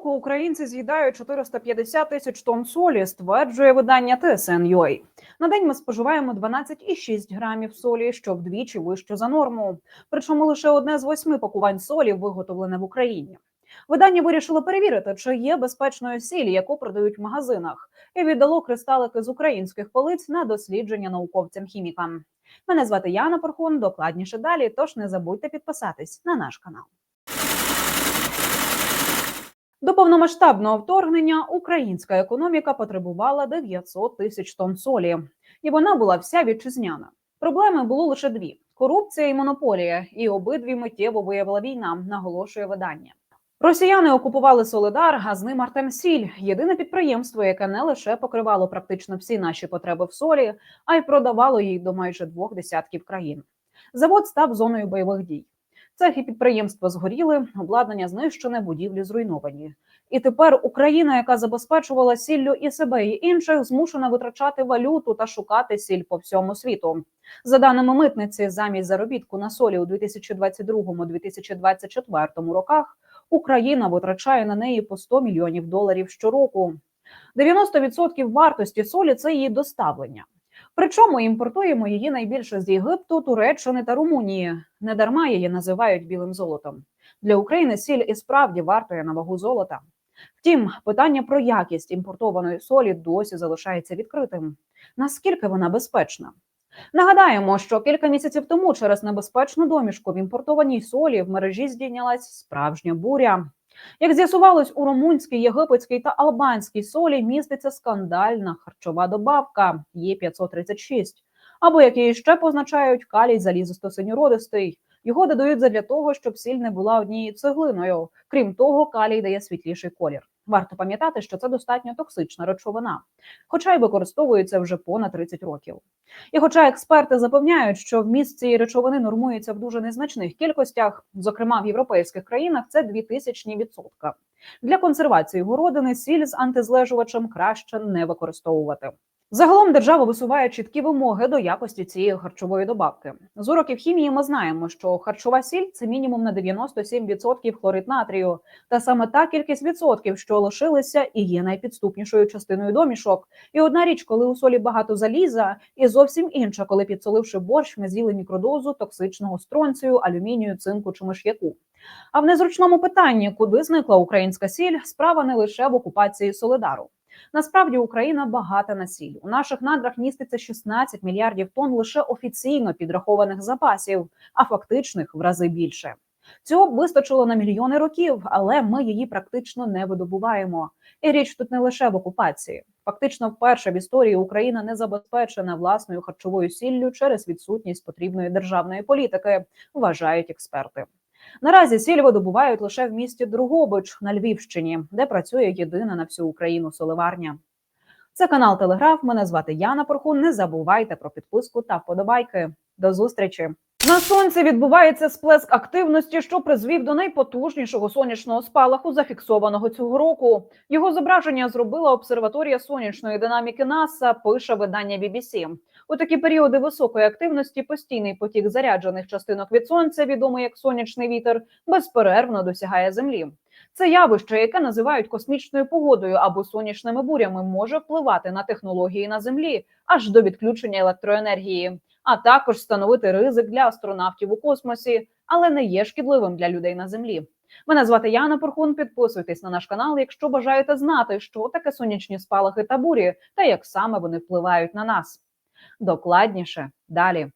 Щороку українці з'їдають 450 тисяч тонн солі, стверджує видання TSN.ua. На день ми споживаємо 12,6 грамів солі, що вдвічі вище за норму. Причому лише одне з восьми пакувань солі виготовлене в Україні. Видання вирішило перевірити, чи є безпечною сіль, яку продають в магазинах, і віддало кристалики з українських полиць на дослідження науковцям-хімікам. Мене звати Яна Порхун. Докладніше далі. Тож не забудьте підписатись на наш канал. До повномасштабного вторгнення українська економіка потребувала 900 тисяч тонн солі, і вона була вся вітчизняна. Проблеми було лише дві: корупція і монополія, і обидві миттєво виявила війна, наголошує видання. Росіяни окупували Солидар, а з ним Артемсіль – єдине підприємство, яке не лише покривало практично всі наші потреби в солі, а й продавало їх до майже двох десятків країн. Завод став зоною бойових дій. Цехи підприємства згоріли, обладнання знищене, будівлі зруйновані. І тепер Україна, яка забезпечувала сіллю і себе, і інших, змушена витрачати валюту та шукати сіль по всьому світу. За даними митниці, замість заробітку на солі у 2022-2024 роках Україна витрачає на неї по 100 мільйонів доларів щороку. 90% вартості солі це її доставлення. Причому імпортуємо її найбільше з Єгипту, Туреччини та Румунії. Недарма її називають білим золотом. Для України сіль і справді вартує на вагу золота. Втім, питання про якість імпортованої солі досі залишається відкритим. Наскільки вона безпечна? Нагадаємо, що кілька місяців тому через небезпечну домішку в імпортованій солі в мережі здійнялась справжня буря. Як з'ясувалось, у румунській, єгипетській та албанській солі міститься скандальна харчова добавка Є536, або як її ще позначають калій залізисто-синьородистий. Його додають задля того, щоб сіль не була однією цеглиною. Крім того, калій дає світліший колір. Варто пам'ятати, що це достатньо токсична речовина, хоча й використовується вже понад 30 років. І хоча експерти запевняють, що вміст цієї речовини нормується в дуже незначних кількостях, зокрема в європейських країнах, це 2000 відсотка. Для консервації городини сіль з антизлежувачем краще не використовувати. Загалом держава висуває чіткі вимоги до якості цієї харчової добавки. З уроків хімії ми знаємо, що харчова сіль це мінімум на 97% хлорид натрію, та саме та кількість відсотків, що лишилися, і є найпідступнішою частиною домішок. І одна річ, коли у солі багато заліза, і зовсім інша, коли підсоливши борщ, ми з'їли мікродозу токсичного стронцію, алюмінію, цинку чи миш'яку. А в незручному питанні, куди зникла українська сіль, справа не лише в окупації Солидару. Насправді Україна багата на сіль. У наших надрах міститься 16 мільярдів тонн лише офіційно підрахованих запасів, а фактичних в рази більше. Цього б вистачило на мільйони років, але ми її практично не видобуваємо. І річ тут не лише в окупації. Фактично, вперше в історії Україна не забезпечена власною харчовою сіллю через відсутність потрібної державної політики, вважають експерти. Наразі сіль видобувають лише в місті Другобич на Львівщині, де працює єдина на всю Україну соливарня. Це канал Телеграф. Мене звати Яна Порхун. Не забувайте про підписку та вподобайки. До зустрічі! На сонці відбувається сплеск активності, що призвів до найпотужнішого сонячного спалаху, зафіксованого цього року. Його зображення зробила обсерваторія сонячної динаміки НАСА. Пише видання BBC. У такі періоди високої активності постійний потік заряджених частинок від сонця, відомий як сонячний вітер, безперервно досягає землі. Це явище, яке називають космічною погодою або сонячними бурями, може впливати на технології на землі аж до відключення електроенергії, а також становити ризик для астронавтів у космосі, але не є шкідливим для людей на землі. Мене звати Яна Порхун. Підписуйтесь на наш канал, якщо бажаєте знати, що таке сонячні спалахи та бурі, та як саме вони впливають на нас. Докладніше далі.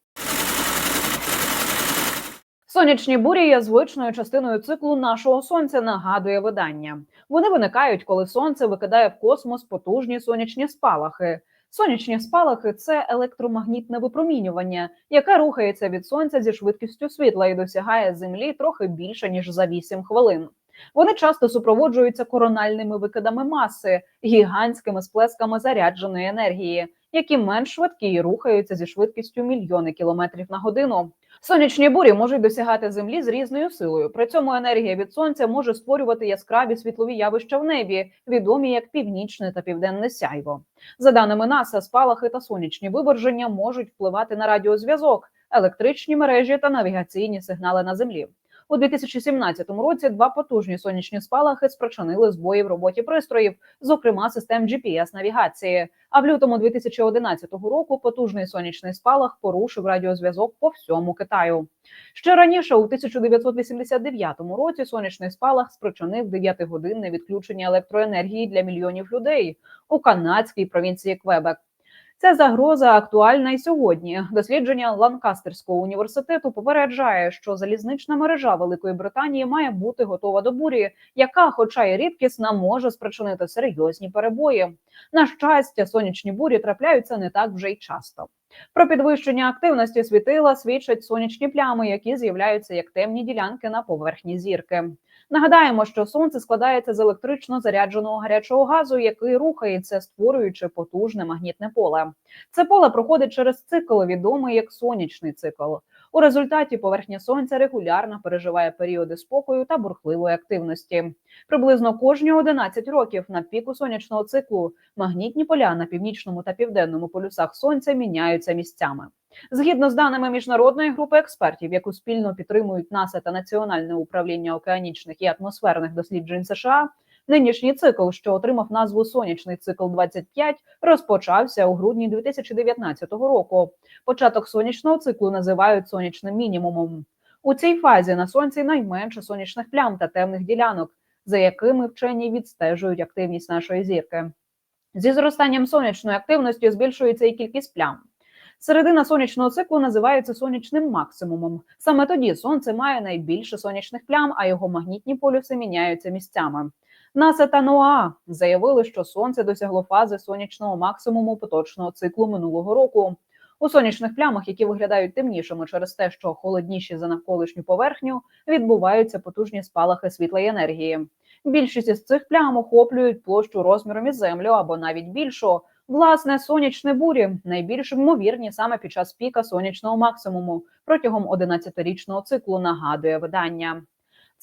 Сонячні бурі є звичною частиною циклу нашого сонця. Нагадує видання. Вони виникають, коли сонце викидає в космос потужні сонячні спалахи. Сонячні спалахи це електромагнітне випромінювання, яке рухається від сонця зі швидкістю світла і досягає землі трохи більше ніж за 8 хвилин. Вони часто супроводжуються корональними викидами маси, гігантськими сплесками зарядженої енергії, які менш швидкі і рухаються зі швидкістю мільйони кілометрів на годину. Сонячні бурі можуть досягати землі з різною силою. При цьому енергія від сонця може створювати яскраві світлові явища в небі, відомі як північне та південне сяйво. За даними НАСА, спалахи та сонячні виверження можуть впливати на радіозв'язок, електричні мережі та навігаційні сигнали на землі. У 2017 році два потужні сонячні спалахи спричинили збої в роботі пристроїв, зокрема систем GPS-навігації. А в лютому 2011 року потужний сонячний спалах порушив радіозв'язок по всьому Китаю. Ще раніше, у 1989 році, сонячний спалах спричинив 9-годинне відключення електроенергії для мільйонів людей у канадській провінції Квебек. Ця загроза актуальна і сьогодні. Дослідження Ланкастерського університету попереджає, що залізнична мережа Великої Британії має бути готова до бурі, яка, хоча й рідкісна, може спричинити серйозні перебої. На щастя, сонячні бурі трапляються не так вже й часто. Про підвищення активності світила свідчать сонячні плями, які з'являються як темні ділянки на поверхні зірки. Нагадаємо, що сонце складається з електрично зарядженого гарячого газу, який рухається, створюючи потужне магнітне поле. Це поле проходить через цикл, відомий як сонячний цикл. У результаті поверхня сонця регулярно переживає періоди спокою та бурхливої активності. Приблизно кожні 11 років на піку сонячного циклу магнітні поля на північному та південному полюсах сонця міняються місцями. Згідно з даними міжнародної групи експертів, яку спільно підтримують НАСА та Національне управління океанічних і атмосферних досліджень США, нинішній цикл, що отримав назву Сонячний цикл 25, розпочався у грудні 2019 року. Початок сонячного циклу називають сонячним мінімумом. У цій фазі на сонці найменше сонячних плям та темних ділянок, за якими вчені відстежують активність нашої зірки. Зі зростанням сонячної активності збільшується і кількість плям. Середина сонячного циклу називається сонячним максимумом. Саме тоді сонце має найбільше сонячних плям, а його магнітні полюси міняються місцями. НАСА та НОАА заявили, що сонце досягло фази сонячного максимуму поточного циклу минулого року. У сонячних плямах, які виглядають темнішими через те, що холодніші за навколишню поверхню, відбуваються потужні спалахи світлої енергії. Більшість із цих плям охоплюють площу розміром із землю або навіть більшу. Власне, сонячні бурі найбільш ймовірні саме під час піка сонячного максимуму протягом 11-річного циклу. Нагадує видання.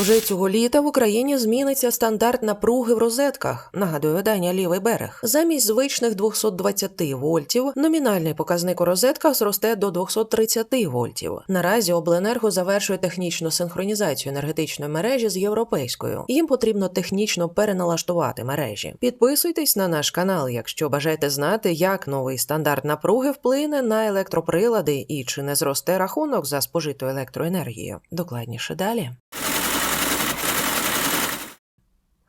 Уже цього літа в Україні зміниться стандарт напруги в розетках, нагадує видання Лівий берег. Замість звичних 220 вольтів номінальний показник у розетках зросте до 230 вольтів. Наразі обленерго завершує технічну синхронізацію енергетичної мережі з європейською. Їм потрібно технічно переналаштувати мережі. Підписуйтесь на наш канал, якщо бажаєте знати, як новий стандарт напруги вплине на електроприлади і чи не зросте рахунок за спожиту електроенергію. Докладніше далі.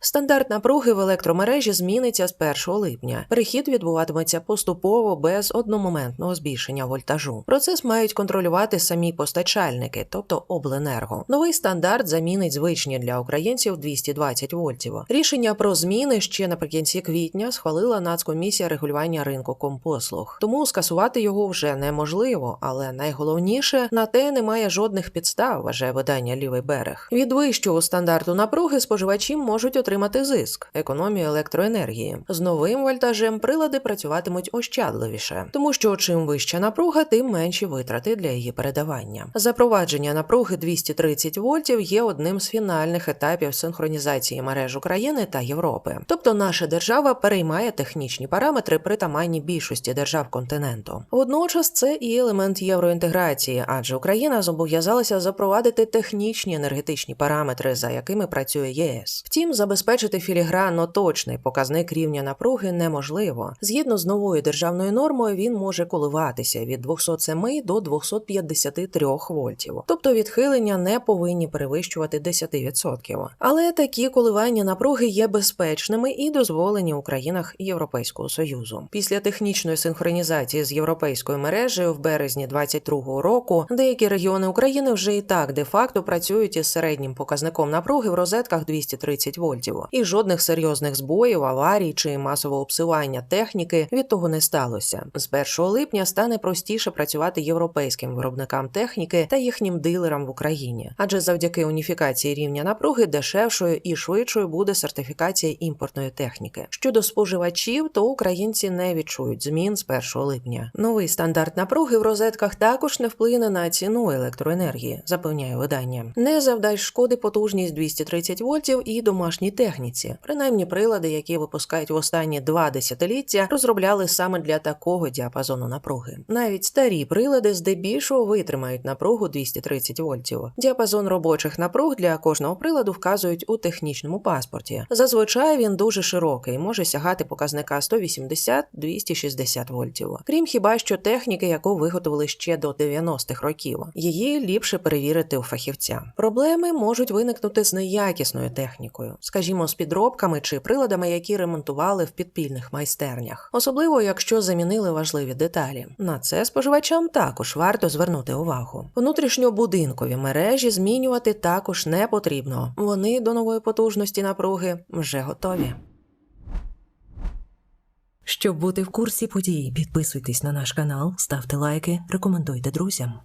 Стандарт напруги в електромережі зміниться з 1 липня. Перехід відбуватиметься поступово без одномоментного збільшення вольтажу. Процес мають контролювати самі постачальники, тобто обленерго. Новий стандарт замінить звичні для українців 220 вольтів. Рішення про зміни ще наприкінці квітня схвалила Нацкомісія регулювання ринку компослуг. Тому скасувати його вже неможливо, але найголовніше на те немає жодних підстав, вважає видання Лівий берег. Від вищого стандарту напруги споживачі можуть отримати отримати зиск, економію електроенергії. З новим вольтажем прилади працюватимуть ощадливіше, тому що чим вища напруга, тим менші витрати для її передавання. Запровадження напруги 230 вольтів є одним з фінальних етапів синхронізації мереж України та Європи. Тобто наша держава переймає технічні параметри притаманні більшості держав континенту. Водночас це і елемент євроінтеграції, адже Україна зобов'язалася запровадити технічні енергетичні параметри, за якими працює ЄС. Втім, забезпечення Забезпечити філігранно точний показник рівня напруги неможливо. Згідно з новою державною нормою, він може коливатися від 207 до 253 вольтів. Тобто відхилення не повинні перевищувати 10%. Але такі коливання напруги є безпечними і дозволені у країнах Європейського союзу. Після технічної синхронізації з європейською мережею в березні 2022 року деякі регіони України вже і так де-факто працюють із середнім показником напруги в розетках 230 вольтів і жодних серйозних збоїв, аварій чи масового псування техніки від того не сталося. З 1 липня стане простіше працювати європейським виробникам техніки та їхнім дилерам в Україні, адже завдяки уніфікації рівня напруги дешевшою і швидшою буде сертифікація імпортної техніки. Щодо споживачів, то українці не відчують змін з 1 липня. Новий стандарт напруги в розетках також не вплине на ціну електроенергії, запевняє видання. Не завдасть шкоди потужність 230 вольтів і домашній техніці. Принаймні, прилади, які випускають в останні два десятиліття, розробляли саме для такого діапазону напруги. Навіть старі прилади здебільшого витримають напругу 230 вольтів. Діапазон робочих напруг для кожного приладу вказують у технічному паспорті. Зазвичай він дуже широкий, може сягати показника 180-260 вольтів. Крім хіба що техніки, яку виготовили ще до 90-х років. Її ліпше перевірити у фахівця. Проблеми можуть виникнути з неякісною технікою, скажімо, з підробками чи приладами, які ремонтували в підпільних майстернях, особливо якщо замінили важливі деталі. На це споживачам також варто звернути увагу. Внутрішньобудинкові мережі змінювати також не потрібно. Вони до нової потужності напруги вже готові. Щоб бути в курсі подій, підписуйтесь на наш канал, ставте лайки, рекомендуйте друзям.